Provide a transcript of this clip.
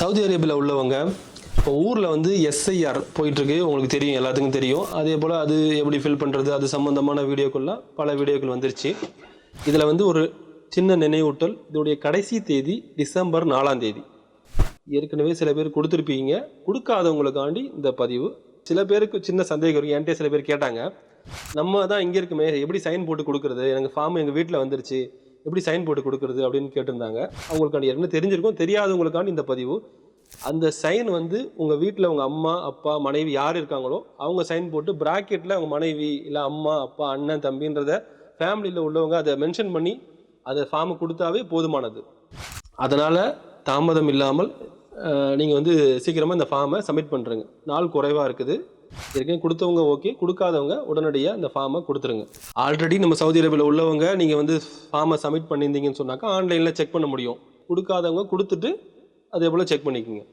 Saudi அரேபியாவில் உள்ளவங்க இப்போ ஊரில் வந்து எஸ்ஐஆர் போயிட்டுருக்கு உங்களுக்கு தெரியும் எல்லாத்துக்கும் தெரியும். அதே போல் அது எப்படி ஃபில் பண்ணுறது அது சம்மந்தமான வீடியோக்கள்லாம் பல வீடியோக்கள் வந்துருச்சு. இதில் வந்து ஒரு சின்ன நினைவூட்டல் இதோடைய கடைசி தேதி டிசம்பர் நாலாம் தேதி. ஏற்கனவே சில பேர் கொடுத்துருப்பீங்க கொடுக்காதவங்களுக்காண்டி இந்த பதிவு. சில பேருக்கு சின்ன சந்தேகம் இருக்குது என்கிட்ட சில பேர் கேட்டாங்க. நம்ம தான் இங்கே இருக்குமே எப்படி சைன் போட்டு கொடுக்குறது? எனக்கு ஃபார்ம் எங்கள் வீட்டில் வந்துருச்சு. எப்படி சைன் போட்டு கொடுக்குறது அப்படின்னு கேட்டிருந்தாங்க. அவங்களுக்காண்டி என்ன தெரிஞ்சிருக்கும் தெரியாதவங்களுக்காண்டி இந்த பதிவு. அந்த சைன் வந்து உங்கள் வீட்டில் உங்கள் அம்மா அப்பா மனைவி யார் இருக்காங்களோ அவங்க சைன் போட்டு ப்ராக்கெட்டில் அவங்க மனைவி இல்லை அம்மா அப்பா அண்ணன் தம்பின்றத ஃபேமிலியில் உள்ளவங்க அதை மென்ஷன் பண்ணி அதை ஃபார்மை கொடுத்தாவே போதுமானது. அதனால் தாமதம் இல்லாமல் நீங்கள் வந்து சீக்கிரமாக இந்த ஃபார்மை சப்மிட் பண்ணுறேங்க நாள் குறைவாக இருக்குது. ஏற்கனவே கொடுத்தவங்க ஓகே கொடுக்காதவங்க உடனடியாக இந்த ஃபார்மை கொடுத்துருங்க. ஆல்ரெடி நம்ம சவுதி அரேபியாவில் உள்ளவங்க நீங்கள் வந்து ஃபார்மை சப்மிட் பண்ணியிருந்தீங்கன்னு சொன்னாக்கா ஆன்லைனில் செக் பண்ண முடியும். கொடுக்காதவங்க கொடுத்துட்டு அதே போல் செக் பண்ணிக்கோங்க.